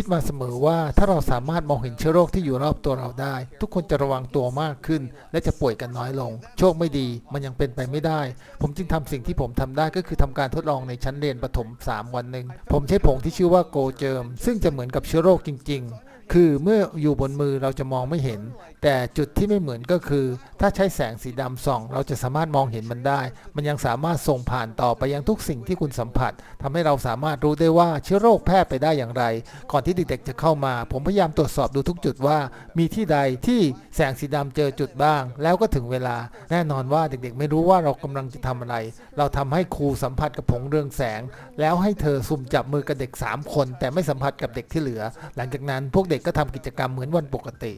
คิดมาเสมอว่าถ้าเราสามารถมองเห็นเชื้อโรคที่อยู่รอบตัวเราได้ ทุกคนจะระวังตัวมากขึ้น และจะป่วยกันน้อยลง โชคไม่ดีมันยังเป็นไปไม่ได้ ผมจึงทำสิ่งที่ผมทำได้ก็คือทำการทดลองในชั้นเรียนประถม 3 วันหนึ่งผมใช้ผงที่ชื่อว่าโกเจิมซึ่งจะเหมือนกับเชื้อโรคจริง ๆ คือเมื่ออยู่บนมือเราจะมองไม่เห็น แต่จุดที่ไม่เหมือนก็คือ ถ้าใช้แสงสีดำส่อง เราจะสามารถมองเห็นมันได้ มันยังสามารถส่งผ่านต่อไปยังทุกสิ่งที่คุณสัมผัสทำให้เราสามารถรู้ได้ว่าเชื้อโรคแพร่ไปได้อย่างไร ก่อนที่เด็กๆจะเข้ามา ผมพยายามตรวจสอบดูทุกจุดว่า มีที่ใดที่แสงสีดำเจอจุดบ้าง แล้วก็ถึงเวลา แน่นอนว่าเด็กๆ ไม่รู้ว่าเรากำลังจะทำอะไร เราทำให้ครูสัมผัสกับผงเรืองแสง แล้วให้เธอสุ่มจับมือกับเด็ก 3 คน แต่ไม่สัมผัสกับเด็กที่เหลือ หลังจากนั้นพวกเด็กก็ทำกิจกรรมเหมือนวันปกติ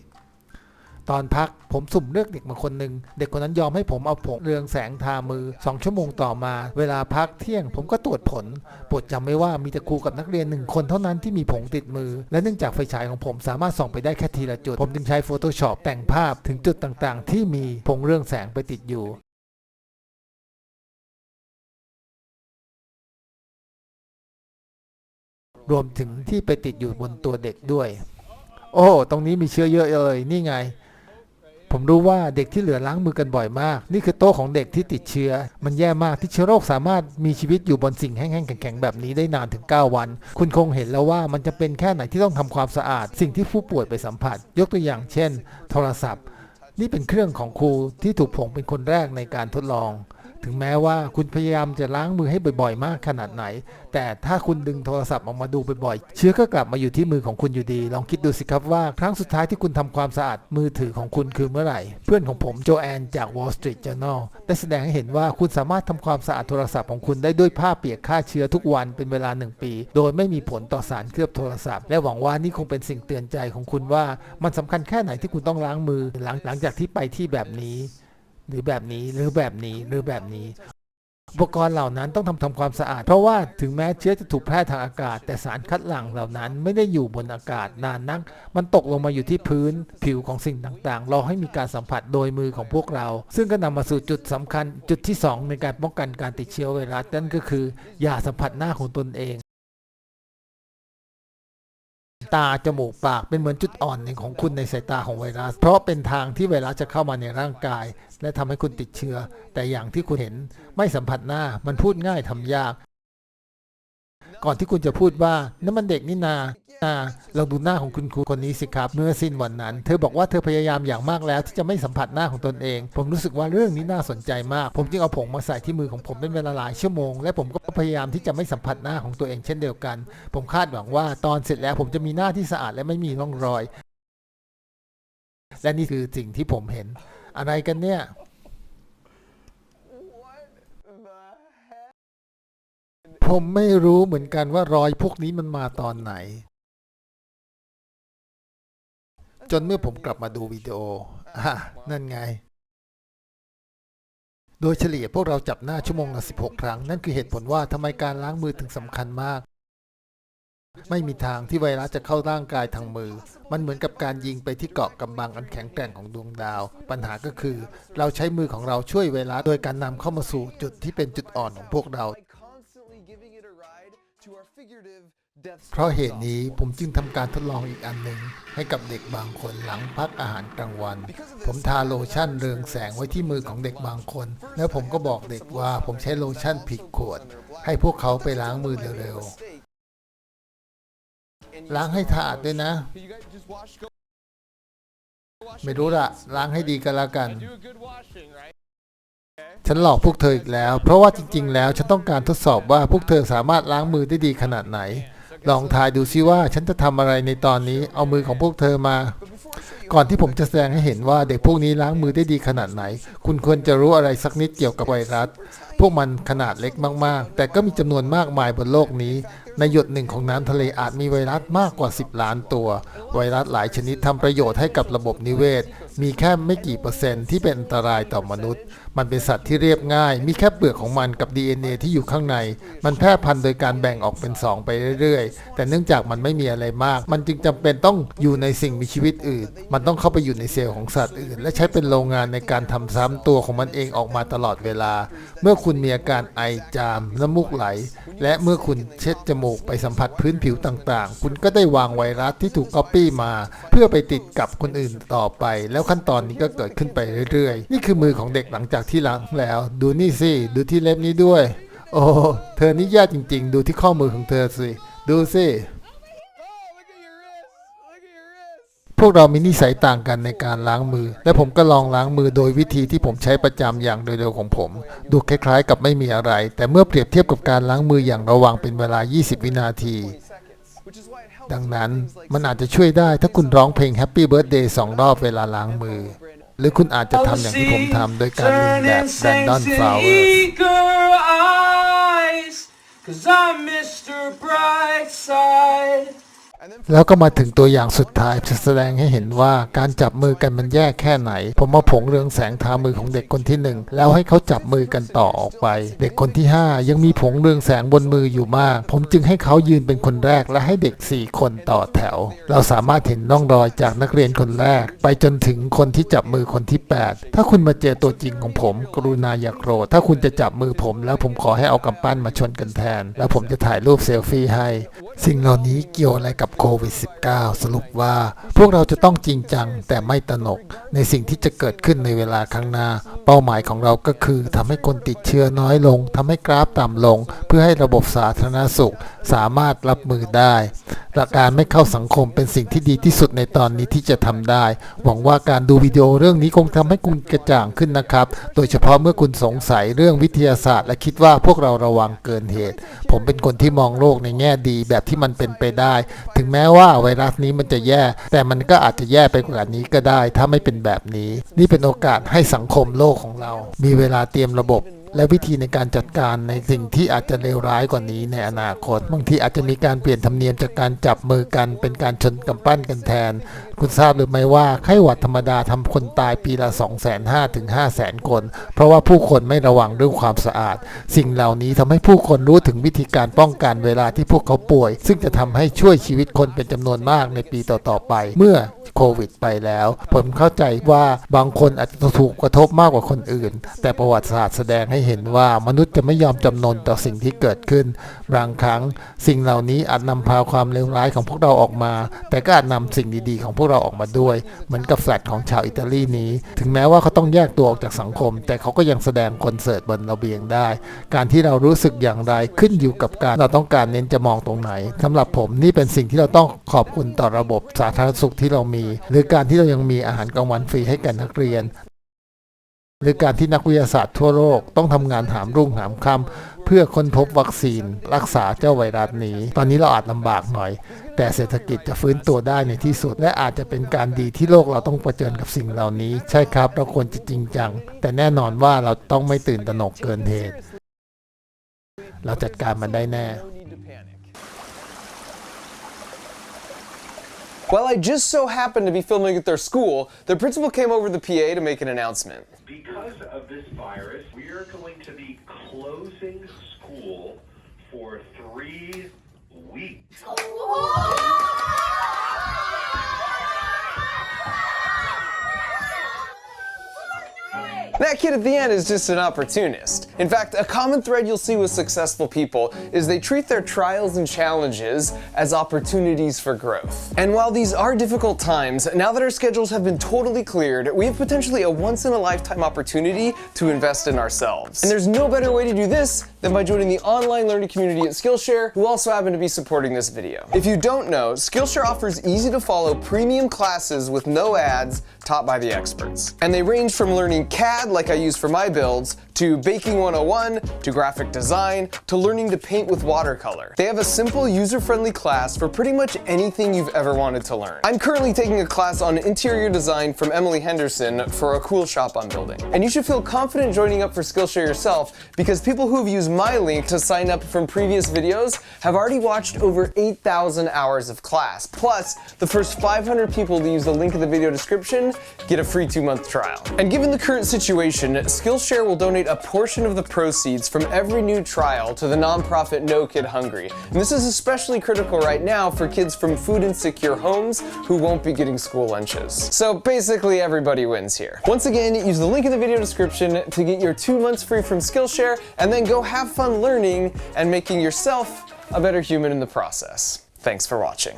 ตอนพักผมสุ่มเลือกเด็กมาคนหนึ่งเด็กคนนั้นยอมให้ผมเอาผงเรืองแสงทามือ2ชั่วโมงต่อมา เวลาพักเที่ยง ผมก็ตรวจผลปรดจำไว้ว่ามีแต่ครูกับนักเรียนหนึ่งคนเท่านั้นที่มีผงติดมือ และเนื่องจากไฟฉายของผมสามารถส่องไปได้แค่ทีละจุด ผมจึงใช้ Photoshop แต่งภาพถึงจุดต่างๆ ที่มีผงเรืองแสงไปติดอยู่รวมถึงที่ไปติดอยู่บนตัวเด็กด้วย โอ้ตรงนี้มีเชื้อเยอะเลยนี่ไง ผมรู้ว่าเด็กที่เหลือล้างมือกันบ่อยมาก นี่คือโต๊ะของเด็กที่ติดเชื้อ มันแย่มากที่เชื้อโรคสามารถมีชีวิตอยู่บนสิ่งแห้งๆแข็งๆแบบนี้ได้นานถึง 9 วัน คุณคงเห็นแล้วว่ามันจะเป็นแค่ไหนที่ต้องทำความสะอาด สิ่งที่ผู้ป่วยไปสัมผัส ยกตัวอย่างเช่น โทรศัพท์ นี่เป็นเครื่องของครูที่ถูกผงเป็นคนแรกในการทดลอง ถึงแม้ว่าคุณพยายามจะล้างมือให้บ่อยๆ มากขนาดไหน แต่ถ้าคุณดึงโทรศัพท์ออกมาดูบ่อยๆ เชื้อก็กลับมาอยู่ที่มือของคุณอยู่ดี ลองคิดดูสิครับว่าครั้งสุดท้ายที่คุณทำความสะอาดมือถือของคุณคือเมื่อไหร่ เพื่อนของผมโจแอนจาก Wall Street Journal ได้แสดงให้เห็นว่าคุณสามารถทำความสะอาดโทรศัพท์ของคุณได้ด้วยผ้าเปียกฆ่าเชื้อทุกวันเป็นเวลา 1 ปี โดยไม่มีผลต่อสารเคลือบโทรศัพท์ และหวังว่านี่คงเป็นสิ่งเตือนใจของคุณว่า มันสำคัญแค่ไหนที่คุณต้องล้างมือหลังหลังจากที่ไปที่แบบนี้ หรือแบบนี้หรือแบบนี้หรือแบบนี้ อุปกรณ์เหล่านั้นต้องทำทำความสะอาด เพราะว่าถึงแม้เชื้อจะถูกแพร่ทางอากาศ แต่สารคัดหลั่งเหล่านั้นไม่ได้อยู่บนอากาศนานนัก มันตกลงมาอยู่ที่พื้นผิวของสิ่งต่างๆ รอให้มีการสัมผัสโดยมือของพวกเรา ซึ่งก็นำมาสู่จุดสำคัญจุดที่ 2 ในการป้องกันการติดเชื้อไวรัสนั่นก็คือ อย่าสัมผัสหน้าของตนเอง ตา จมูก ปาก เป็นเหมือนจุดอ่อนหนึ่งของคุณในสายตาของไวรัส เพราะเป็นทางที่ไวรัสจะเข้ามาในร่างกาย และทำให้คุณติดเชื้อ แต่อย่างที่คุณเห็นไม่สัมผัสหน้า มันพูดง่ายทำยาก ก่อนที่คุณจะพูดว่านั่นมันเด็กนี่นานาลองดูหน้าของคุณครูคนนี้สิครับ เมื่อสิ้นวันนั้น เธอบอกว่าเธอพยายามอย่างมากแล้วที่จะไม่สัมผัสหน้าของตนเอง ผมรู้สึกว่าเรื่องนี้น่าสนใจมาก ผมจึงเอาผงมาใส่ที่มือของผมเป็นเวลาหลายชั่วโมง และผมก็พยายามที่จะไม่สัมผัสหน้าของตัวเองเช่นเดียวกัน ผมคาดหวังว่าตอนเสร็จแล้วผมจะมีหน้าที่สะอาดและไม่มีร่องรอย และนี่คือสิ่งที่ผมเห็น อะไรกันเนี่ย ผมไม่รู้เหมือนกันว่ารอยพวกนี้มันมาตอนไหน จนเมื่อผมกลับมาดูวิดีโออะนั่นไง โดยเฉลี่ยพวกเราจับหน้าชั่วโมงละ16 ครั้ง นั่นคือเหตุผลว่าทำไมการล้างมือถึงสำคัญมาก ไม่มีทางที่ไวรัสจะเข้าร่างกายทางมือ มันเหมือนกับการยิงไปที่เกาะกำบังอันแข็งแกร่งของดวงดาว ปัญหาก็คือ เราใช้มือของเราช่วยไวรัสโดยการนำเข้ามาสู่จุดที่เป็นจุดอ่อนของพวกเรา เพราะเหตุนี้ผมจึงทำการทดลองอีกอันหนึ่งให้กับเด็กบางคนหลังพักอาหารกลางวัน ผมทาโลชั่นเรืองแสงไว้ที่มือของเด็กบางคน แล้วผมก็บอกเด็กว่าผมใช้โลชั่นผิดขวด ให้พวกเขาไปล้างมือเร็ว mistake. ๆล้างให้สะอาดด้วยนะ You guys just wash, go wash ไม่รู้ละล้างให้ดีกันแล้วกัน ฉันหลอกพวกเธออีกแล้ว เพราะว่าจริง ๆ แล้วฉันต้องการทดสอบว่าพวกเธอสามารถล้างมือได้ดีขนาดไหน ลองทายดูซิว่าฉันจะทำอะไรในตอนนี้ เอามือของพวกเธอมา ก่อนที่ผมจะแสดงให้เห็นว่าเด็กพวกนี้ล้างมือได้ดีขนาดไหน คุณควรจะรู้อะไรสักนิดเกี่ยวกับไวรัส พวกมันขนาดเล็กมาก ๆ แต่ก็มีจำนวนมากมายบนโลกนี้ในหยดหนึ่งของน้ำทะเลอาจมีไวรัสมากกว่า 10 ล้านตัว ไวรัสหลายชนิดทำประโยชน์ให้กับระบบนิเวศ มีแค่ไม่กี่เปอร์เซ็นต์ที่เป็นอันตรายต่อมนุษย์ มันเป็นสัตว์ที่เรียบง่าย มีแค่เปลือกของมันกับ DNA ที่อยู่ข้างใน มันแพร่พันธุ์โดยการแบ่งออกเป็น 2 ไปเรื่อยๆ แต่เนื่องจากมันไม่มีอะไรมาก มันจึงจำเป็นต้องอยู่ในสิ่งมีชีวิตอื่น มันต้องเข้าไปอยู่ในเซลล์ของสัตว์อื่น และใช้เป็นโรงงานในการทำซ้ำตัวของมันเองออกมาตลอดเวลา เมื่อคุณคุณมีอาการไอจามน้ำมูกไหล และเมื่อคุณเช็ดจมูกไปสัมผัสพื้นผิวต่างๆ คุณก็ได้วางไวรัสที่ถูกก๊อปปี้มา เพื่อไปติดกับคนอื่นต่อไป แล้วขั้นตอนนี้ก็เกิดขึ้นไปเรื่อยๆ นี่คือมือของเด็กหลังจากที่ล้างแล้ว ดูนี่สิ ดูที่เล็บนี้ด้วย โอ้ เธอนี่แย่จริง ๆ ดูที่ข้อมือของเธอสิ ดูสิ พวกเรามีนิสัยต่างกันในการล้างมือ และผมก็ลองล้างมือโดยวิธีที่ผมใช้ประจำอย่างโดยเร็วของผม ดูคล้ายๆ กับไม่มีอะไร แต่เมื่อเปรียบเทียบกับการล้างมืออย่างระวังเป็นเวลา 20 วินาที ดังนั้นมันอาจจะช่วยได้ถ้าคุณร้องเพลง Happy Birthday สองรอบเวลาล้างมือ หรือคุณอาจจะทำอย่างที่ผมทำโดยการเลียนแบบ Brandon Flowers eager eyes, cause I'm Mr. Brightside. แล้วก็มาถึงตัวอย่างสุดท้ายจะแสดงให้เห็นว่าการจับมือกันมันแย่แค่ไหน ผมมาผงเรืองแสงทามือของเด็กคนที่หนึ่งแล้วให้เขาจับมือกันต่อออกไป เด็กคนที่ห้ายังมีผงเรืองแสงบนมืออยู่มาก ผมจึงให้เขายืนเป็นคนแรกและให้เด็กสี่คนต่อแถว เราสามารถเห็นร่องรอยจากนักเรียนคนแรก ไปจนถึงคนที่จับมือคนที่ 8 ถ้าคุณมาเจอตัวจริงของผม กรุณาอย่าโกรธถ้าคุณจะจับมือผม แล้วผมขอให้เอากำปั้นมาชนกันแทน แล้วผมจะถ่ายรูปเซลฟี่ให้ สิ่งเหล่านี้เกี่ยวอะไรกับโควิด -19 สรุปว่าพวกเราจะต้องจริงจังแต่ไม่ตนก ในสิ่งที่จะเกิดขึ้นในเวลาข้างหน้า เป้าหมายของเราก็คือทำให้คนติดเชื้อน้อยลงทำให้กราฟต่ำลง เพื่อให้ระบบสาธารณสุข สามารถรับมือได้หลักการไม่เข้าสังคมเป็นสิ่งที่ดีที่สุดในตอนนี้ที่จะทำได้ หวังว่าการดูวิดีโอเรื่องนี้คงทำให้คุณกระจ่างขึ้นนะครับ โดยเฉพาะเมื่อคุณสงสัยเรื่องวิทยาศาสตร์ และคิดว่าพวกเราระวังเกินเหตุ ผมเป็นคนที่มองโลกในแง่ดีแบบที่มันเป็นไปได้ ถึงแม้ว่าไวรัสนี้มันจะแย่ แต่มันก็อาจจะแย่ไปกว่านี้ก็ได้ ถ้าไม่เป็นแบบนี้ นี่เป็นโอกาสให้สังคมโลกของเรา มีเวลาเตรียมระบบ และวิธีในการจัดการในสิ่งที่อาจจะเลวร้ายกว่านี้ในอนาคต บางทีอาจจะมีการเปลี่ยนธรรมเนียมจากการจับมือกันเป็นการชนกำปั้นกันแทน คุณทราบหรือไม่ว่าไข้หวัดธรรมดาทำคนตายปีละ 2 5 0 0 0ถึง5 0 0 0 0 คน เพราะว่าผู้คนไม่ระวังเรื่องความสะอาด สิ่งเหล่านี้ทำให้ผู้คนรู้ถึงวิธีการป้องกันเวลาที่พวกเขาป่วย ซึ่งจะทำให้ช่วยชีวิตคนเป็นจำนวนมากในปีต่อๆไป เมื่อ โควิดไปแล้ว ผมเข้าใจว่าบางคนอาจจะถูกกระทบมากกว่าคนอื่น แต่ประวัติศาสตร์แสดงให้เห็นว่ามนุษย์จะไม่ยอมจำนนต่อสิ่งที่เกิดขึ้น บางครั้งสิ่งเหล่านี้อาจนำพาความเลวร้ายของพวกเราออกมา แต่ก็อาจนำสิ่งดีๆ ของพวกเราออกมาด้วย เหมือนกับแฟลตของชาวอิตาลีนี้ ถึงแม้ว่าเขาต้องแยกตัวออกจากสังคม แต่เขาก็ยังแสดงคอนเสิร์ตบนระเบียงได้ การที่เรารู้สึกอย่างไรขึ้นอยู่กับการเราต้องการเน้นจะมองตรงไหนสำหรับผมนี่เป็นสิ่งที่เราต้องขอบคุณต่อระบบสาธารณสุขที่เรามีหรือการที่เรายังมีอาหารกลางวันฟรีให้แก่นักเรียน หรือการที่นักวิทยาศาสตร์ทั่วโลกต้องทำงานหามรุ่งหามค่ำเพื่อค้นพบวัคซีน รักษาเจ้าไวรัสนี้ ตอนนี้เราอาจลำบากหน่อย แต่เศรษฐกิจจะฟื้นตัวได้ในที่สุด และอาจจะเป็นการดีที่โลกเราต้องเผชิญกับสิ่งเหล่านี้ ใช่ครับ เราควรจะจริงจัง แต่แน่นอนว่าเราต้องไม่ตื่นตระหนกเกินเหตุ เราจัดการมันได้แน่ Well, I just so happened to be filming at their school. The principal came over the PA to make an announcement. Because of this virus, we are going to be closing school for three weeks. That kid at the end is just an opportunist. In fact, a common thread you'll see with successful people is they treat their trials and challenges as opportunities for growth. And while these are difficult times, now that our schedules have been totally cleared, we have potentially a once in a lifetime opportunity to invest in ourselves. And there's no better way to do this than by joining the online learning community at Skillshare, who also happen to be supporting this video. If you don't know, Skillshare offers easy to follow premium classes with no ads taught by the experts. And they range from learning CAD like I use for my builds, to baking 101, to graphic design, to learning to paint with watercolor. They have a simple user-friendly class for pretty much anything you've ever wanted to learn. I'm currently taking a class on interior design from Emily Henderson for a cool shop I'm building. And you should feel confident joining up for Skillshare yourself because people who've used my link to sign up from previous videos have already watched over 8,000 hours of class. Plus, the first 500 people to use the link in the video description get a free two-month trial. And given the current situation, Skillshare will donate a portion of the proceeds from every new trial to the nonprofit No Kid Hungry. And this is especially critical right now for kids from food insecure homes who won't be getting school lunches. So basically, everybody wins here. Once again, use the link in the video description to get your two months free from Skillshare and then go have fun learning and making yourself a better human in the process. Thanks for watching.